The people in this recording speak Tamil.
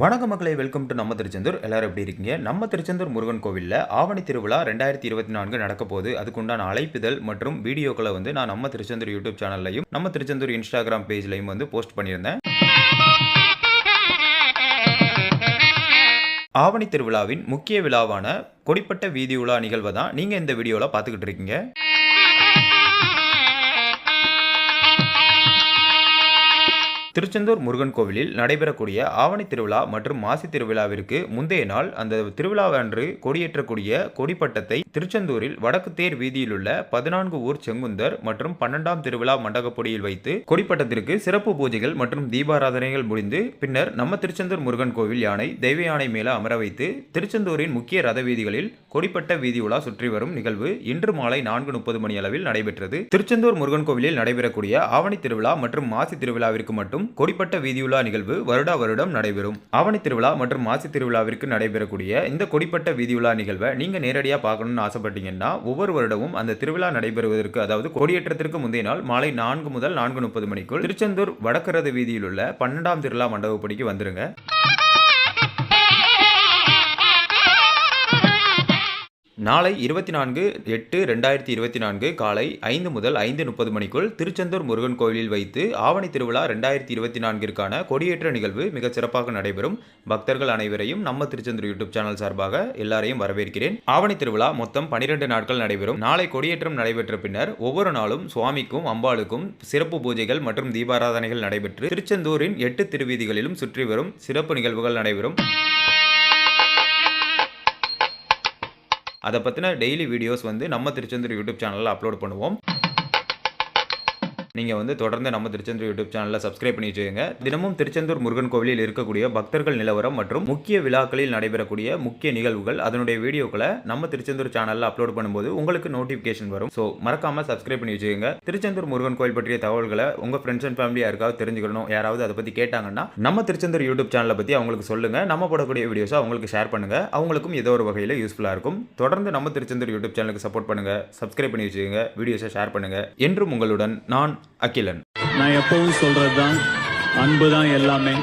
வணக்க மக்களை வெல்கம் டு நம்ம திருச்செந்தூர். எல்லாரும் எப்படி இருக்கீங்க? நம்ம திருச்செந்தூர் முருகன் கோவிலில் ஆவணி திருவிழா ரெண்டாயிரத்தி இருபத்தி நான்கு நடக்க போது அதுக்குண்டான அழைப்பிதழ் மற்றும் வீடியோக்களை வந்து நான் நம்ம திருச்செந்தூர் யூடியூப் சேனல்லையும் நம்ம திருச்செந்தூர் இன்ஸ்டாகிராம் பேஜ்லையும் வந்து போஸ்ட் பண்ணியிருந்தேன். ஆவணி திருவிழாவின் முக்கிய விழாவான கொடிப்பட்ட வீதி உலா நிகழ்வை தான் நீங்கள் இந்த வீடியோவில் பார்த்துக்கிட்டு இருக்கீங்க. திருச்செந்தூர் முருகன் கோவிலில் நடைபெறக்கூடிய ஆவணி திருவிழா மற்றும் மாசி திருவிழாவிற்கு முந்தைய நாள் அந்த திருவிழாவன்று கொடியேற்றக்கூடிய கொடிப்பட்டத்தை திருச்செந்தூரில் வடக்கு தேர் வீதியிலுள்ள பதினான்கு ஊர் செங்குந்தர் மற்றும் பன்னெண்டாம் திருவிழா மண்டகப்பொடியில் வைத்து கொடிப்பட்டத்திற்கு சிறப்பு பூஜைகள் மற்றும் தீபாராதனைகள் முடிந்து பின்னர் நம்ம திருச்செந்தூர் முருகன் கோவில் யானை தெய்வ யானை மேல அமர வைத்து திருச்செந்தூரின் முக்கிய ரத வீதிகளில் கொடிப்பட்ட வீதி உலா சுற்றி வரும் நிகழ்வு இன்று மாலை நான்கு முப்பது மணி அளவில் நடைபெற்றது. திருச்செந்தூர் முருகன் கோவிலில் நடைபெறக்கூடிய ஆவணி திருவிழா மற்றும் மாசி திருவிழாவிற்கு மட்டும் கொடிப்பட்ட வீதியுலா நிகழ்வு வருடா வருடம் நடைபெறும். ஆவணி திருவிழா மற்றும் மாசி திருவிழாவிற்கு நடைபெறக்கூடிய இந்த கொடிப்பட்ட வீதியுலா நிகழ்வை நீங்க நேரடியாக பார்க்கணும்னு ஆசைப்பட்டீங்கன்னா ஒவ்வொரு வருடமும் அந்த திருவிழா நடைபெறுவதற்கு அதாவது கொடியேற்றத்திற்கு முந்தைய நாள் மாலை நான்கு முதல் நான்கு முப்பது மணிக்குள் திருச்செந்தூர் வடக்கரது வீதியில் உள்ள பன்னெண்டாம் திருவிழா மண்டபப்படிக்கு வந்துருங்க. நாளை இருபத்தி நான்கு எட்டு ரெண்டாயிரத்தி இருபத்தி நான்கு காலை ஐந்து முதல் ஐந்து முப்பது மணிக்குள் திருச்செந்தூர் முருகன் கோயிலில் வைத்து ஆவணி திருவிழா ரெண்டாயிரத்தி இருபத்தி நான்கிற்கான கொடியேற்ற நிகழ்வு மிகச் சிறப்பாக நடைபெறும். பக்தர்கள் அனைவரையும் நம்ம திருச்செந்தூர் யூடியூப் சேனல் சார்பாக எல்லாரையும் வரவேற்கிறேன். ஆவணி திருவிழா மொத்தம் பனிரெண்டு நாட்கள் நடைபெறும். நாளை கொடியேற்றம் நடைபெற்ற பின்னர் ஒவ்வொரு நாளும் சுவாமிக்கும் அம்பாளுக்கும் சிறப்பு பூஜைகள் மற்றும் தீபாராதனைகள் நடைபெற்று திருச்செந்தூரின் எட்டு திருவீதிகளிலும் சுற்றி வரும் சிறப்பு நிகழ்வுகள் நடைபெறும். அதை பற்றின டெய்லி வீடியோஸ் வந்து நம்ம திருச்செந்தூர் யூடியூப் சேனலில் அப்லோட் பண்ணுவோம். நீங்கள் வந்து தொடர்ந்து நம்ம திருச்செந்தூர் யூடியூப் சேனலில் சப்ஸ்கிரைப் பண்ணி வச்சுக்கோங்க தினமும் திருச்செந்தூர் முருகன் கோவிலில் இருக்கக்கூடிய பக்தர்கள் நிலவரம் மற்றும் முக்கிய விழாக்களில் நடைபெறக்கூடிய முக்கிய நிகழ்வுகள் அதனுடைய வீடியோக்களை நம்ம திருச்செந்தூர் சேனலில் அப்லோட் பண்ணும்போது உங்களுக்கு நோட்டிஃபிகேஷன் வரும். ஸோ மறக்காமல் சப்ஸ்கிரைப் பண்ணி வச்சுக்கோங்க. திருச்செந்தூர் முருகன் கோயில் பற்றிய தகவல்களை உங்கள் ஃப்ரெண்ட்ஸ் அண்ட் ஃபேமிலி யாருக்காவது தெரிஞ்சுக்கணும் யாராவது அதை பற்றி கேட்டாங்கன்னா நம்ம திருச்செந்தூர் யூடியூப் சேனலை பற்றி அவங்களுக்கு சொல்லுங்கள் நம்ம போடக்கூடிய வீடியோஸை அவங்களுக்கு ஷேர் பண்ணுங்கள் அவங்களுக்கும் ஏதோ ஒரு வகையில் யூஸ்ஃபுல்லாக இருக்கும். தொடர்ந்து நம்ம திருச்செந்தூர் யூடியூப் சேனலுக்கு சப்போர்ட் பண்ணுங்கள் சப்ஸ்கிரைப் பண்ணி வச்சுக்கோங்க. வீடியோஸை ஷேர் பண்ணுங்கள் என்றும் உங்களுடன் நான் அகிலன். நான் எப்பவும் சொல்றதுதான் அன்பு தான் எல்லாமே.